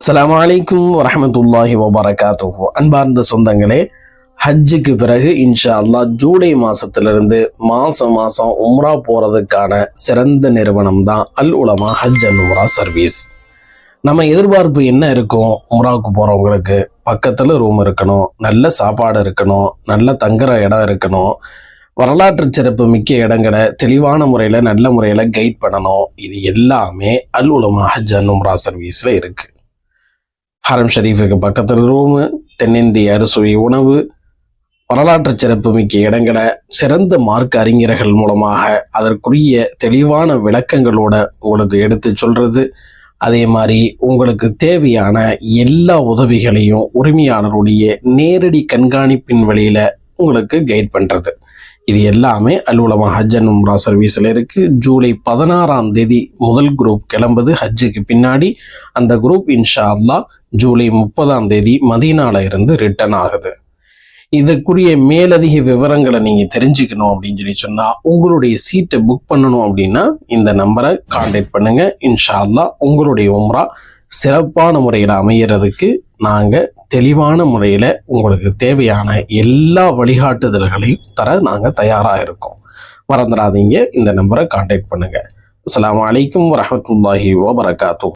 அஸ்லாம் வலைக்கும் வரமத்துல்லாஹி வபரகாத்து அன்பார்ந்த சொந்தங்களே ஹஜ்ஜுக்கு பிறகு இன்ஷா அல்லாஹ் ஜூலை மாசத்திலிருந்து மாசம் மாசம் உம்ரா போறதுக்கான சிறந்த நிறுவனம் தான் அல் உலமா ஹஜ் அண்ட் உம்ரா சர்வீஸ். நம்ம எதிர்பார்ப்பு என்ன இருக்கும்? உம்ராவுக்கு போறவங்களுக்கு பக்கத்துல ரூம் இருக்கணும் நல்ல சாப்பாடு இருக்கணும் நல்ல தங்குற இடம் இருக்கணும் வரலாற்று சிறப்பு மிக்க இடங்களை தெளிவான முறையில் நல்ல முறையில் கைட் பண்ணணும். இது எல்லாமே அல் உலமா ஹஜ் அன் உம்ரா சர்வீஸில் இருக்குது ஹரம் ஷரீஃபுக்கு பக்கத்தில் ரூமு தென்னிந்திய அறுசுவை உணவு வரலாற்று சிறப்பு மிக்க இடங்களை சிறந்த மார்க் அறிஞர்கள் மூலமாக அதற்குரிய தெளிவான விளக்கங்களோட உங்களுக்கு எடுத்து சொல்றது. அதே மாதிரி உங்களுக்கு தேவையான எல்லா உதவிகளையும் உரிமையாளருடைய நேரடி கண்காணிப்பின் வழியில உங்களுக்கு கைட் பண்ணுறது இது எல்லாமே அலுவலமா ஹஜ் அண்ட் உம்ரா சர்வீஸில் இருக்குது ஜூலை பதினாறாம் தேதி முதல் குரூப் கிளம்புது. ஹஜ்ஜுக்கு பின்னாடி அந்த குரூப் இன்ஷா அல்லாஹ் ஜூலை முப்பதாம் தேதி மதீனால இருந்து ரிட்டர்ன் ஆகுது. இதற்குரிய மேலதிக விவரங்களை நீங்கள் தெரிஞ்சுக்கணும் அப்படின்னு சொல்லி சொன்னால் உங்களுடைய சீட்டை புக் பண்ணணும் அப்படின்னா இந்த நம்பரை கான்டாக்ட் பண்ணுங்கள் இன்ஷா அல்லாஹ் உங்களுடைய உம்ரா சிறப்பான முறையில் அமையிறதுக்கு நாங்கள் தெளிவான முறையில் உங்களுக்கு தேவையான எல்லா வழிகாட்டுதல்களையும் தர நாங்கள் தயாராக இருக்கோம். மறந்துடாதீங்க. இந்த நம்பரை கான்டாக்ட் பண்ணுங்க. அஸ்ஸலாமு அலைக்கும் வரமத்துல்லாஹி வபரகாத்தூ